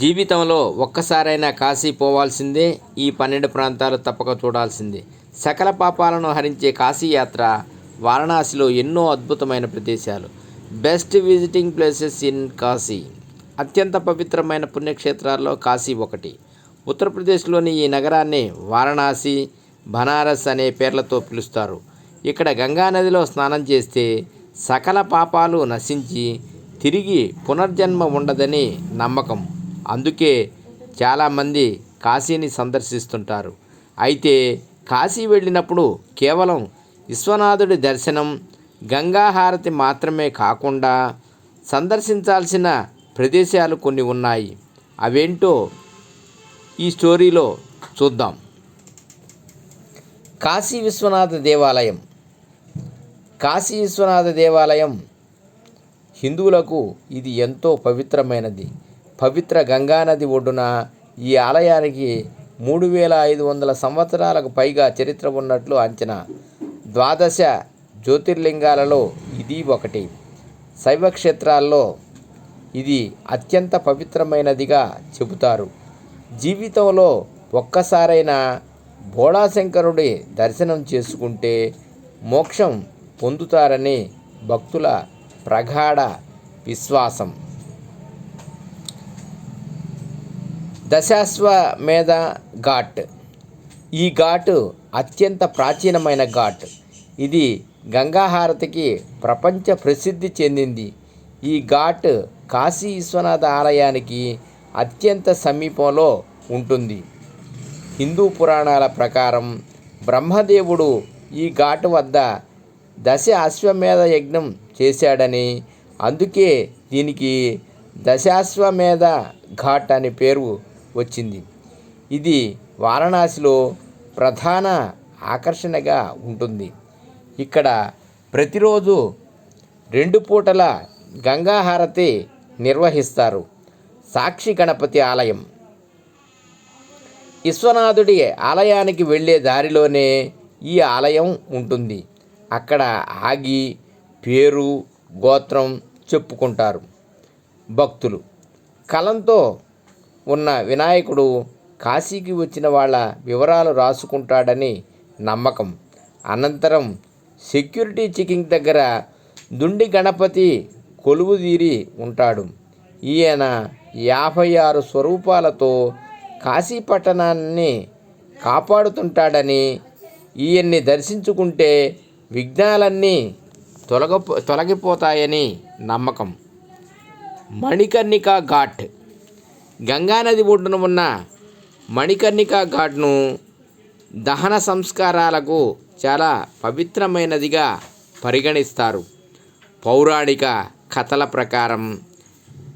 జీవితంలో ఒక్కసారైనా కాశీ పోవాల్సిందే ఈ పన్నెండు ప్రాంతాలు తప్పక చూడాల్సిందే. సకల పాపాలను హరించే కాశీ యాత్ర వారణాసిలో ఎన్నో అద్భుతమైన ప్రదేశాలు. Best visiting places in Kashi. అత్యంత పవిత్రమైన పుణ్యక్షేత్రాల్లో కాశీ ఒకటి. ఉత్తరప్రదేశ్లోని ఈ నగరాన్ని వారణాసి బనారస్ అనే పేర్లతో పిలుస్తారు. ఇక్కడ గంగానదిలో స్నానం చేస్తే సకల పాపాలు నశించి తిరిగి పునర్జన్మ ఉండదని నమ్మకం. అందుకే చాలామంది కాశీని సందర్శిస్తుంటారు. అయితే కాశీ వెళ్ళినప్పుడు కేవలం విశ్వనాథుడి దర్శనం గంగాహారతి మాత్రమే కాకుండా సందర్శించాల్సిన ప్రదేశాలు కొన్ని ఉన్నాయి. అవేంటో ఈ స్టోరీలో చూద్దాం. కాశీ విశ్వనాథ దేవాలయం. కాశీ విశ్వనాథ దేవాలయం హిందువులకు ఇది ఎంతో పవిత్రమైనది. పవిత్ర గంగానది ఒడ్డున ఈ ఆలయానికి మూడు వేల ఐదు వందల సంవత్సరాలకు పైగా చరిత్ర ఉన్నట్లు అంచనా. ద్వాదశ జ్యోతిర్లింగాలలో ఇది ఒకటి. శైవ క్షేత్రాల్లో ఇది అత్యంత పవిత్రమైనదిగా చెబుతారు. జీవితంలో ఒక్కసారైనా బోళాశంకరుడి దర్శనం చేసుకుంటే మోక్షం పొందుతారని భక్తుల ప్రగాఢ విశ్వాసం. దశాశ్వ మీద ఘాట్. ఈ ఘాటు అత్యంత ప్రాచీనమైన ఘాట్. ఇది గంగాహారతికి ప్రపంచ ప్రసిద్ధి చెందింది. ఈ ఘాట్ కాశీ విశ్వనాథ ఆలయానికి అత్యంత సమీపంలో ఉంటుంది. హిందూ పురాణాల ప్రకారం బ్రహ్మదేవుడు ఈ ఘాటు వద్ద దశ అశ్వమేధ యజ్ఞం చేశాడని అందుకే దీనికి దశాశ్వమేధ ఘాట్ అనే పేరు వచ్చింది. ఇది వారణాసిలో ప్రధాన ఆకర్షణగా ఉంటుంది. ఇక్కడ ప్రతిరోజు రెండు పూటల గంగాహారతి నిర్వహిస్తారు. సాక్షి గణపతి ఆలయం. విశ్వనాథుడి ఆలయానికి వెళ్ళే దారిలోనే ఈ ఆలయం ఉంటుంది. అక్కడ ఆగి పేరు గోత్రం చెప్పుకుంటారు భక్తులు. కలంతో ఉన్న వినాయకుడు కాశీకి వచ్చిన వాళ్ళ వివరాలు రాసుకుంటాడని నమ్మకం. అనంతరం సెక్యూరిటీ చెకింగ్ దగ్గర దుండి గణపతి కొలువుదీరి ఉంటాడు. ఈయన యాభై ఆరు స్వరూపాలతో కాశీ పట్టణాన్ని కాపాడుతుంటాడని ఈయన్ని దర్శించుకుంటే విఘ్నాలన్నీ తొలగ తొలగిపోతాయని నమ్మకం. మణికర్ణికా ఘాట్ గంగానది ఒడ్డున ఉన్న మణికర్ణికా ఘాట్ను దహన సంస్కారాలకు చాలా పవిత్రమైనదిగా పరిగణిస్తారు. పౌరాణిక కథల ప్రకారం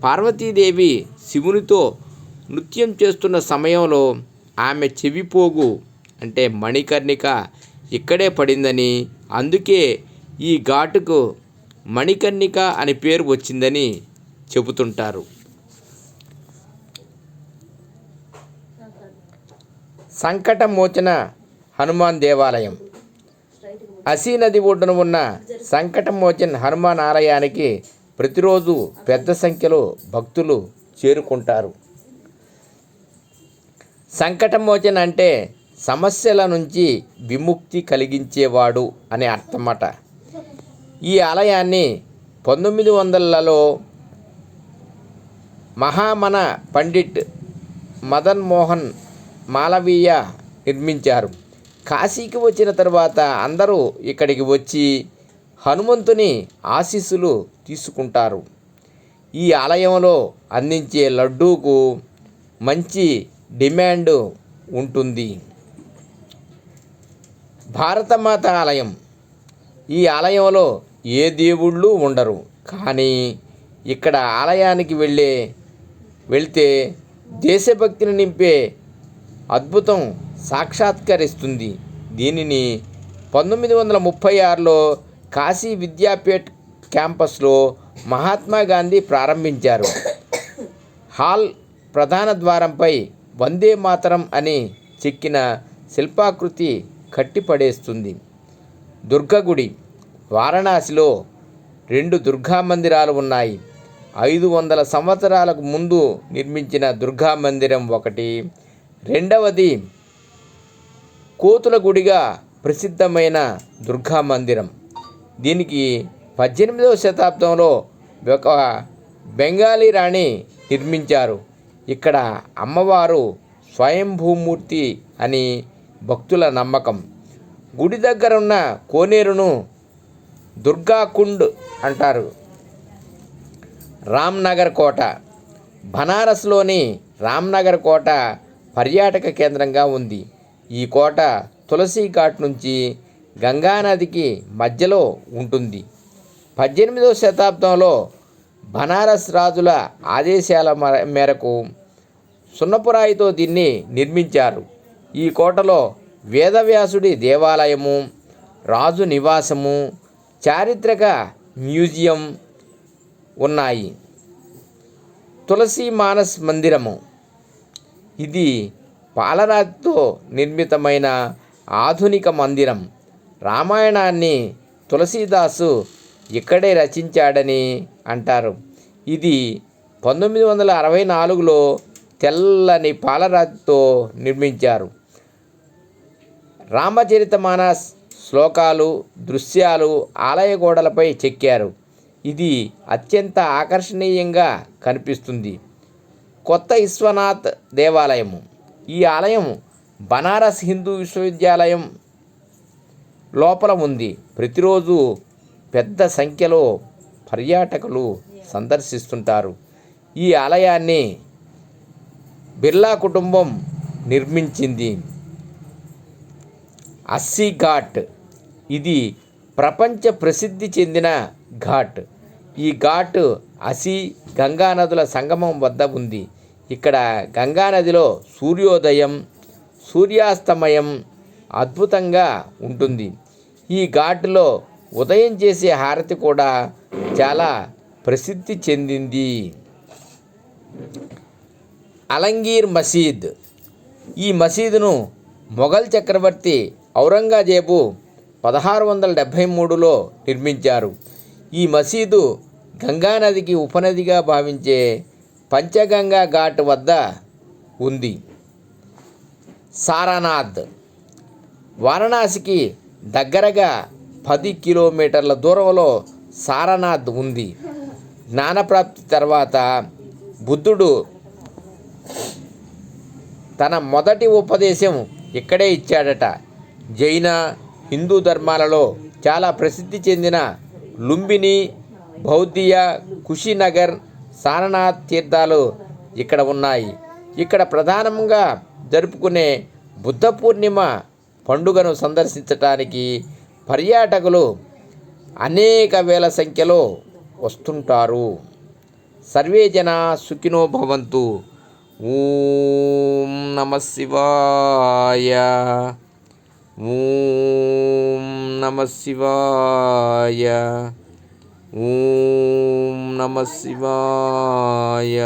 పార్వతీదేవి శివునితో నృత్యం చేస్తున్న సమయంలో ఆమె చెవిపోగు అంటే మణికర్ణిక ఇక్కడే పడిందని అందుకే ఈ ఘాటుకు మణికర్ణిక అని పేరు వచ్చిందని చెబుతుంటారు. సంకటమోచన హనుమాన్ దేవాలయం. అసీ నది ఒడ్డున ఉన్న సంకటమోచన్ హనుమాన్ ఆలయానికి ప్రతిరోజు పెద్ద సంఖ్యలో భక్తులు చేరుకుంటారు. సంకటమోచన్ అంటే సమస్యల నుంచి విముక్తి కలిగించేవాడు అనే అర్థమట. ఈ ఆలయాన్ని పంతొమ్మిది వందలలో మహామన పండిట్ మదన్ మోహన్ మాలవీయ నిర్మించారు. కాశీకి వచ్చిన తర్వాత అందరూ ఇక్కడికి వచ్చి హనుమంతుని ఆశీస్సులు తీసుకుంటారు. ఈ ఆలయంలో అందించే లడ్డూకు మంచి డిమాండ్ ఉంటుంది. భారతమాత ఆలయం. ఈ ఆలయంలో ఏ దేవుళ్ళు ఉండరు. కానీ ఇక్కడ ఆలయానికి వెళ్ళే వెళ్తే దేశభక్తిని నింపే అద్భుతం సాక్షాత్కరిస్తుంది. దీనిని పంతొమ్మిది వందల ముప్పై ఆరులో కాశీ విద్యాపీఠ్ క్యాంపస్లో మహాత్మా గాంధీ ప్రారంభించారు. హాల్ ప్రధాన ద్వారంపై వందే మాతరం అని చెక్కిన శిల్పాకృతి కట్టిపడేస్తుంది. దుర్గగుడి వారణాసిలో రెండు దుర్గా మందిరాలు ఉన్నాయి. ఐదు వందల సంవత్సరాలకు ముందు నిర్మించిన దుర్గా మందిరం ఒకటి రెండవది కోతుల గుడిగా ప్రసిద్ధమైన దుర్గా మందిరం. దీనికి పద్దెనిమిదవ శతాబ్దంలో ఒక బెంగాలీ రాణి నిర్మించారు. ఇక్కడ అమ్మవారు స్వయంభూమూర్తి అని భక్తుల నమ్మకం. గుడి దగ్గర ఉన్న కోనేరును దుర్గాకుండ్ అంటారు. రామ్నగర్ కోట. బనారస్లోని రామ్నగర్ కోట పర్యాటక కేంద్రంగా ఉంది. ఈ కోట తులసి ఘాట్ నుంచి గంగానదికి మధ్యలో ఉంటుంది. పద్దెనిమిదవ శతాబ్దంలో బనారస్ రాజుల ఆదేశాల మ- మేరకు సున్నపురాయితో దీన్ని నిర్మించారు. ఈ కోటలో వేదవ్యాసుడి దేవాలయము రాజు నివాసము చారిత్రక మ్యూజియం ఉన్నాయి. తులసి మానస్ మందిరము ఇది పాలరాతితో నిర్మితమైన ఆధునిక మందిరం. రామాయణాన్ని తులసీదాసు ఇక్కడే రచించాడని అంటారు. ఇది పంతొమ్మిది వందల అరవై నాలుగులో తెల్లని పాలరాతితో నిర్మించారు. రామచరితమానస్ శ్లోకాలు దృశ్యాలు ఆలయ గోడలపై చెక్కారు. ఇది అత్యంత ఆకర్షణీయంగా కనిపిస్తుంది. కొత్త విశ్వనాథ్ దేవాలయము. ఈ ఆలయం బనారస్ హిందూ విశ్వవిద్యాలయం లోపల ఉంది. ప్రతిరోజు పెద్ద సంఖ్యలో పర్యాటకులు సందర్శిస్తుంటారు. ఈ ఆలయాన్ని బిర్లా కుటుంబం నిర్మించింది. అస్సీ ఘాట్. ఇది ప్రపంచ ప్రసిద్ధి చెందిన ఘాట్. ఈ ఘాట్ అసి గంగా నదుల సంగమం వద్ద ఉంది. ఇక్కడ గంగా నదిలో సూర్యోదయం సూర్యాస్తమయం అద్భుతంగా ఉంటుంది. ఈ ఘాట్లో ఉదయం చేసే హారతి కూడా చాలా ప్రసిద్ధి చెందింది. అలంగీర్ మసీద్. ఈ మసీదును మొఘల్ చక్రవర్తి ఔరంగజేబు పదహారు వందల డెబ్భై మూడులో నిర్మించారు. ఈ మసీదు గంగానదికి ఉపనదిగా భావించే పంచగంగా ఘాట్ వద్ద ఉంది. సారానాథ్ వారణాసికి దగ్గరగా పది కిలోమీటర్ల దూరంలో సారనాథ్ ఉంది. జ్ఞానప్రాప్తి తర్వాత బుద్ధుడు తన మొదటి ఉపదేశం ఇక్కడే ఇచ్చాడట. జైన హిందూ ధర్మాలలో చాలా ప్రసిద్ధి చెందిన లుంబిని బౌద్ధీయ కుషినగర్ సారనాథ్ తీర్థాలు ఇక్కడ ఉన్నాయి. ఇక్కడ ప్రధానంగా జరుపుకునే బుద్ధ పూర్ణిమ పండుగను సందర్శించటానికి పర్యాటకులు అనేక వేల సంఖ్యలో వస్తుంటారు. సర్వే జన సుఖినో భవంతు. ఓం నమ శివాయ. ఓం నమ శివాయ. ఓం నమ శివాయ.